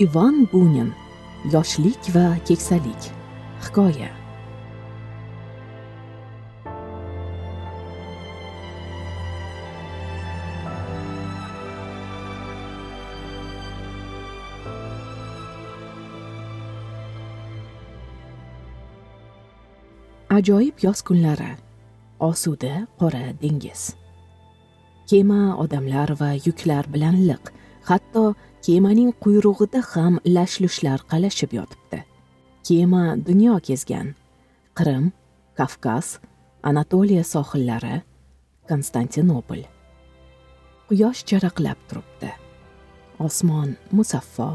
ivan bunin yoshlik va keksalik. Hikoya. Ajoyib yoz kunlari. Osuda qora dengiz. Kema odamlar va yuklar bilan liq hatto kemaning quyrug'ida ham lash lushlar qalashib yotibdi. Kema dunyo kezgan. Qrim kavkaz anatoliya sohillari konstantinopol. Quyosh charaqlab turibdi. Osmon musaffo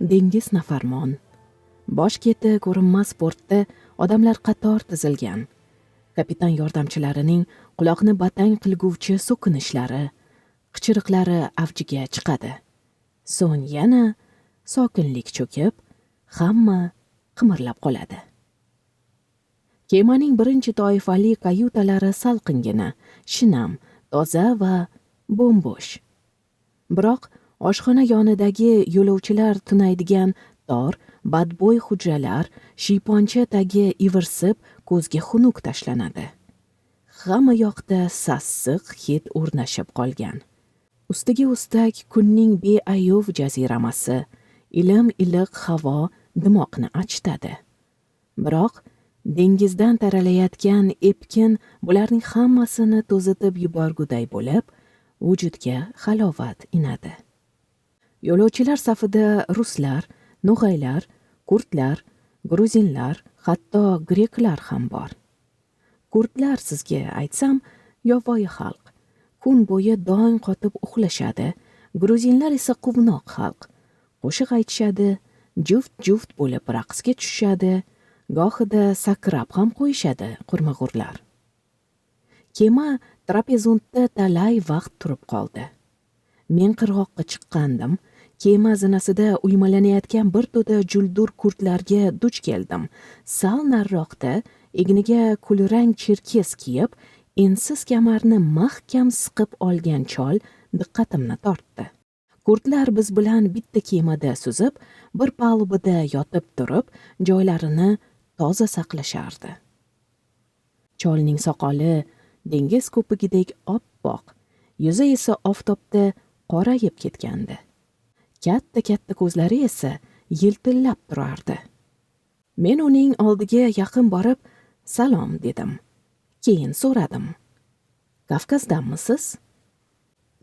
dengiz nafarmon. Bosh keti ko'rinmas portda odamlar qator tizilgan. Kapitan yordamchilarining quloqni batang qilguvchi so'kinishlari qichiriqlari avjiga chiqadi. So'ng yana sokinlik cho'kib hamma qimirlab qoladi. Kemaning birinchi toifali kayutalari salqingina shinam toza va bo'mbo'sh. Biroq oshxona yonidagi yo'lovchilar tunaydigan tor badbo'y hujralar shiyponcha tagi ivirsib ko'zga xunuk tashlanadi. Hamma yoqda sassiq hid o'rnashib qolgan. Ustiga ustak kunning beayov jaziramasi. Ilim iliq havo dimoqni achitadi biroq dengizdan taralayotgan epkin bularning hammasini to'zitib yuborguday bo'lib vujudga halovat inadi. Yo'lovchilar safida ruslar no'g'aylar kurdlar gruzinlar hatto greklar ham bor. Kurdlar sizga aytsam yovvoyi xalq. Kun bo'yi dong qotib uxlashadi. Gruzinlar esa quvnoq xalq. Qo'shiq aytishadi juft juft bo'lib raqsga tushishadi gohida sakrab ham qo'yishadi qurmag'urlar. Kema trapezundda talay vaqt turib qoldi. Men qirg'oqqa chiqqandim kema zinasida uymalanayotgan bir to'da juldur kurtlarga duch keldim. Sal nariroqda egniga kulrang cherkes kiyib ensiz kamarni mahkam siqib olgan chol diqqatimni tortdi. Kurdlar biz bilan bitta kemada suzib bir palubada yotib turib joylarini toza saqlashardi. Cholning soqoli dengiz ko'pigidek oppoq yuzi esa oftobda qorayib ketgandi. Katta katta ko'zlari esa yiltillab turardi. Men uning oldiga yaqin borib salom dedim. Keyin so'radim. Kavkazdanmisiz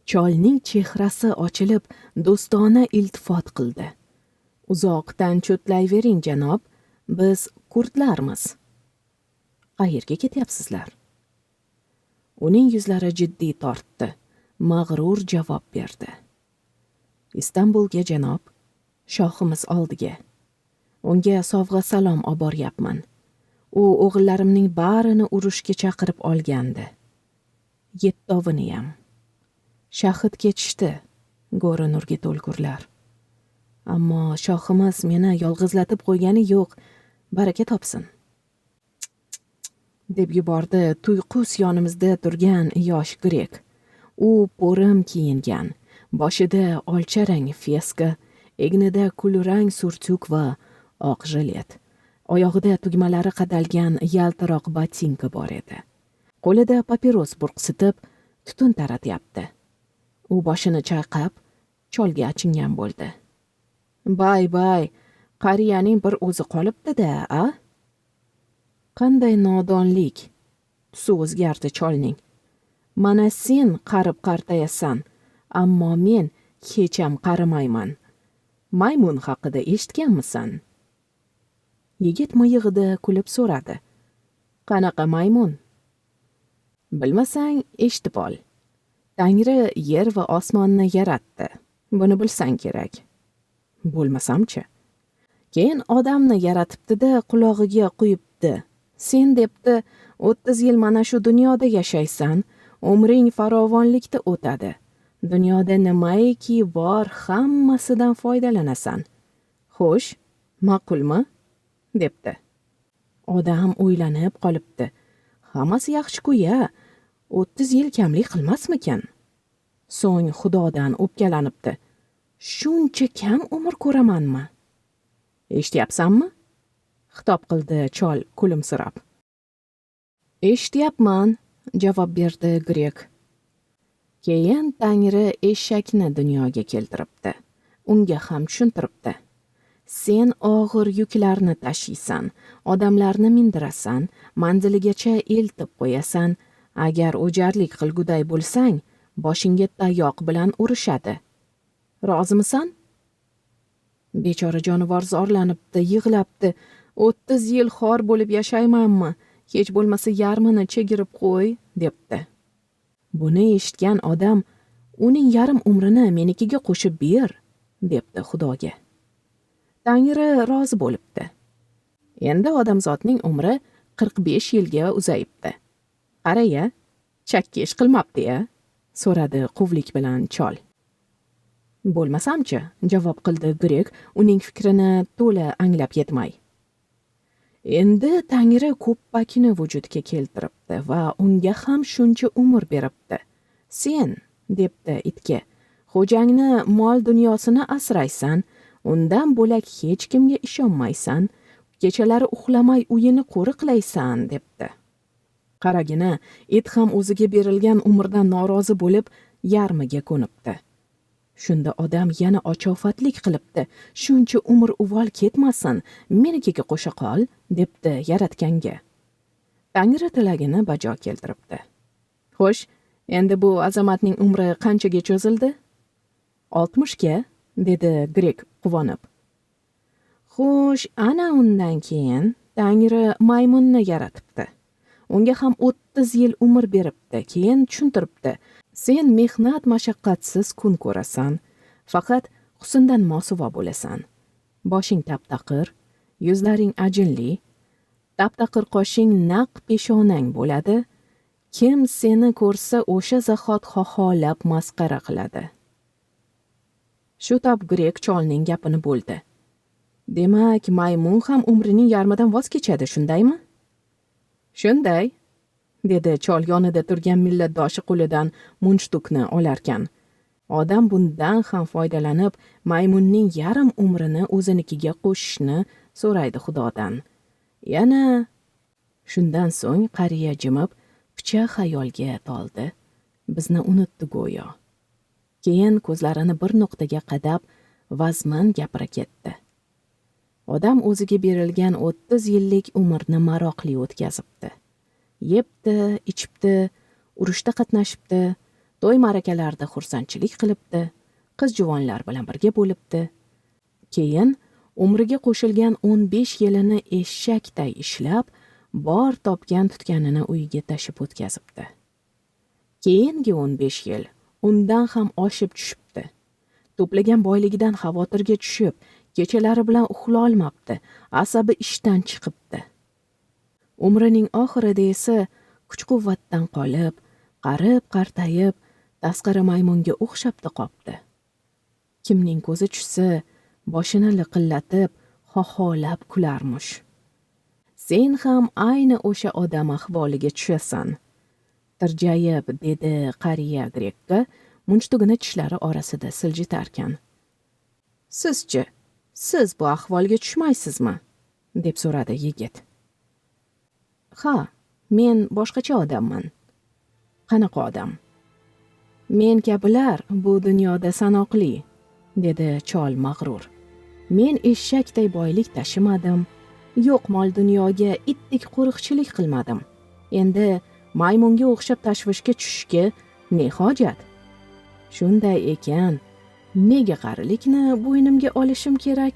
cholning chehrasi ochilib do'stona iltifot qildi. Uzoqdan cho'tlayvering janob. Biz kurdlarmiz. Qayerga ketyapsizlar? Uning yuzlari jiddiy tortdi. Mag'rur javob berdi. Istanbulga janob. Shohimiz oldiga. Unga sovg'a salom oboryapman. U o'g'illarimning barini urushga chaqirib olgandi. Yettoviniyam shahid kechishdi go'ri nurga to'lgurlar. Ammo shohimiz meni yolg'izlatib qo'ygani yo'q baraka topsin. Deb yubordi tuyqus yonimizda turgan yosh grek. U po'rim kiyingan boshida olcha rang feska egnida kulrang surtuk va oq jilet. Oyog'ida tugmalari qadalgan yaltiroq botinka bor edi. Qo'lida papiros burqsitib tutun taratyapti. U boshini chayqab cholga achingan bo'ldi. Bay bay qariyaning bir o'zi qolibdi-da a? Qanday nodonlik. Tusi o'zgardi cholning. Mana sen qarib qartayasan ammo men hecham qarimayman. Maymun haqida eshitganmisan? Yigit miyig'ida kulib so'radi. Qanaqa maymun? Bilmasang eshitib ol. Tangri yer va osmonni yaratdi. Buni bilsang kerak. Bo'lmasamchi. Keyin odamni yaratibdida qulog'iga quyibdi. Sen debdi o'ttiz yil mana shu dunyoda yashaysan umring farovonlikda o'tadi. Dunyoda nimaiki bor hammasidan foydalanasan. Xo'sh ma'qulmi? Debdi. Odam o'ylanib qolibdi. Hammasi yaxshi-ku ya o'ttiz yil kamlik qilmasmikan? So'ng xudodan o'pkalanibdi. Shuncha kam umr ko'ramanmi? Eshityapsanmi? Xitob qildi chol kulimsirab. Eshityapman javob berdi grek. Keyin tangri eshakni dunyoga keltiribdi. Unga ham tushuntiribdi. Sen og'ir yuklarni tashiysan odamlarni mindirasan manziligacha eltib qo'yasan. Agar o'jarlik qilguday bo'lsang boshingga tayoq bilan urishadi. Rozimisan? Bechora jonivor zorlanibdi yig'labdi. O'ttiz yil xor bo'lib yashaymanmi? Hech bo'lmasa yarmini chegirib qo'y debdi. Buni eshitgan odam uning yarim umrini menikiga qo'shib ber debdi xudoga. Tangri rozi bo'libdi. Endi odamzodning umri qirq besh yilga uzayibdi. Qaraya chakki ish qilmabdi ya so'radi quvlik bilan chol. Bo'lmasamchi javob qildi grek uning fikrini to'la anglab yetmay. Endi tangri ko'ppakni vujudga keltiribdi va unga ham shuncha umr beribdi. Sen debdi itga xo'jangni mol dunyosini asraysan undan bo'lak hech kimga ishonmaysan. Kechalari uxlamay uyini qo'riqlaysan debdi. Qaragina it ham o'ziga berilgan umrdan norozi bo'lib yarmiga ko'nibdi. Shunda odam yana ochofatlik qilibdi. Shuncha umr uvol ketmasin menikiga qo'sha qol debdi yaratganga. Tangri tilagini bajo keltiribdi. Xo'sh endi bu azamatning umri qanchaga cho'zildi? Oltmishga dedi grek quvonib. Xo'sh ana undan keyin tangri maymunni yaratibdi. Unga ham o'ttiz yil umr beribdi keyin tushuntiribdi. Sen mehnat mashaqqatsiz kun ko'rasan faqat husndan mosuvo bo'lasan. Boshing taptaqir yuzlaring ajinli taptaqir qoshing naq peshonang bo'ladi. Kim seni ko'rsa o'sha zahot xoxolab masqara qiladi. Shu top grek cholning gapini bo'ldi. Demak maymun ham umrining yarmidan voz kechadi shundaymi? Shunday dedi chol yonida turgan millatdoshi qo'lidan munchtukni olarkan. Odam bundan ham foydalanib maymunning yarim umrini o'zinikiga qo'shishni so'raydi xudodan. Yana shundan so'ng qariya jimib picha xayolga toldi. Bizni unutdi go'yo. Keyin ko'zlarini bir nuqtaga qadab vazmin gapira ketdi. Odam o'ziga berilgan o'ttiz yillik umrni maroqli o'tkazibdi. Yebdi ichibdi urushda qatnashibdi to'y ma'rakalarda xursandchilik qilibdi qiz juvonlar bilan birga bo'libdi. Keyin umriga qo'shilgan o'n besh yilini eshakday ishlab bor topgan tutganini uyiga tashib o'tkazibdi. Keyingi o'n besh yil undan ham oshib tushibdi. To'plagan boyligidan xavotirga tushib kechalari bilan uxlolmabdi. Asabi ishdan chiqibdi. Umrining oxirida esa kuch quvvatdan qolib qarib qartayib tasqara maymunga o'xshabdi qopdi. Kimning ko'zi tushsa boshini liqillatib xoxolab kularmish. Sen ham ayni o'sha odam ahvoliga tushasan. Tirjayib dedi qariya grekka munchtugini tishlari orasida siljitarkan. Sizchi siz bu ahvolga tushmaysizmi? deb so'radi yigit. Ha men boshqacha odamman. Qanaqa odam? Men kabilar bu dunyoda sanoqli dedi chol mag'rur. Men eshakday boylik tashimadim yo'q mol dunyoga itdek qo'riqchilik qilmadim. Endi maymunga o'xshab tashvishga tushishga ne hojat? Shunday ekan nega qarilikni bo'ynimga olishim kerak?